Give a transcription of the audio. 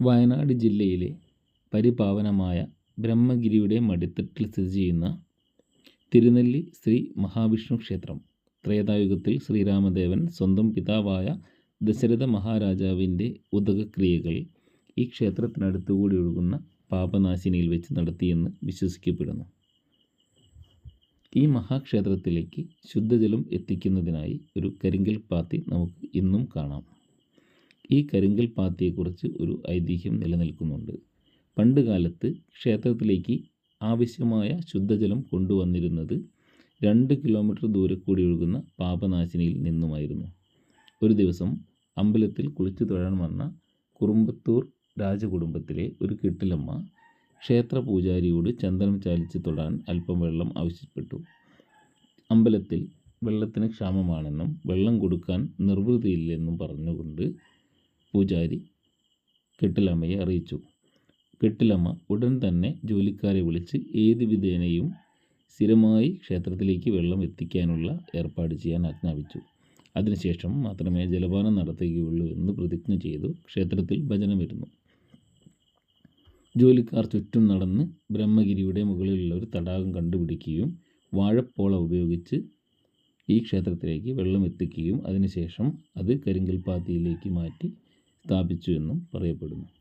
വയനാട് ജില്ലയിലെ പരിപാവനമായ ബ്രഹ്മഗിരിയുടെ മടിത്തട്ടിൽ സ്ഥിതി ചെയ്യുന്ന തിരുനെല്ലി ശ്രീ മഹാവിഷ്ണു ക്ഷേത്രം ത്രേതായുഗത്തിൽ ശ്രീരാമദേവൻ സ്വന്തം പിതാവായ ദശരഥ മഹാരാജാവിന്റെ ഉദകക്രിയകൾ ഈ ക്ഷേത്രത്തിനടുത്തുകൂടി ഒഴുകുന്ന പാപനാശിനിയിൽ വെച്ച് നടത്തിയെന്ന് വിശ്വസിക്കപ്പെടുന്നു. ഈ മഹാക്ഷേത്രത്തിലേക്ക് ശുദ്ധജലം എത്തിക്കുന്നതിനായി ഒരു കരിങ്കൽ പാത്തി നമുക്ക് ഇന്നും കാണാം. ഈ കരിങ്കൽ പാത്തിയെക്കുറിച്ച് ഒരു ഐതിഹ്യം നിലനിൽക്കുന്നുണ്ട്. പണ്ട് കാലത്ത് ക്ഷേത്രത്തിലേക്ക് ആവശ്യമായ ശുദ്ധജലം കൊണ്ടുവന്നിരുന്നത് രണ്ട് കിലോമീറ്റർ ദൂരെ കൂടി ഒഴുകുന്ന പാപനാശിനിയിൽ നിന്നുമായിരുന്നു. ഒരു ദിവസം അമ്പലത്തിൽ കുളിച്ചു തൊഴാൻ വന്ന കുറുമ്പത്തൂർ രാജകുടുംബത്തിലെ ഒരു കെട്ടിലമ്മ ക്ഷേത്ര പൂജാരിയോട് ചന്ദനം ചാലിച്ച് തൊടാൻ അല്പം വെള്ളം ആവശ്യപ്പെട്ടു. അമ്പലത്തിൽ വെള്ളത്തിന് ക്ഷാമമാണെന്നും വെള്ളം കൊടുക്കാൻ നിർവൃതിയില്ലെന്നും പറഞ്ഞുകൊണ്ട് പൂജാരി കെട്ടിലമ്മയെ അറിയിച്ചു. കെട്ടിലമ്മ ഉടൻ തന്നെ ജോലിക്കാരെ വിളിച്ച് ഏത് വിധേനയും സ്ഥിരമായി ക്ഷേത്രത്തിലേക്ക് വെള്ളം എത്തിക്കാനുള്ള ഏർപ്പാട് ചെയ്യാൻ ആജ്ഞാപിച്ചു. അതിനുശേഷം മാത്രമേ ജലപാനം നടത്തുകയുള്ളൂ എന്ന് പ്രതിജ്ഞ ചെയ്തു ക്ഷേത്രത്തിൽ ഭജന വരുന്നു ജോലിക്കാർ ചുറ്റും നടന്ന് ബ്രഹ്മഗിരിയുടെ മുകളിലുള്ള ഒരു തടാകം കണ്ടുപിടിക്കുകയും വാഴപ്പോള ഉപയോഗിച്ച് ഈ ക്ഷേത്രത്തിലേക്ക് വെള്ളം എത്തിക്കുകയും അതിനുശേഷം അത് കരിങ്കൽപ്പാത്തിയിലേക്ക് മാറ്റി സ്ഥാപിച്ചു എന്നും പറയപ്പെടുന്നു.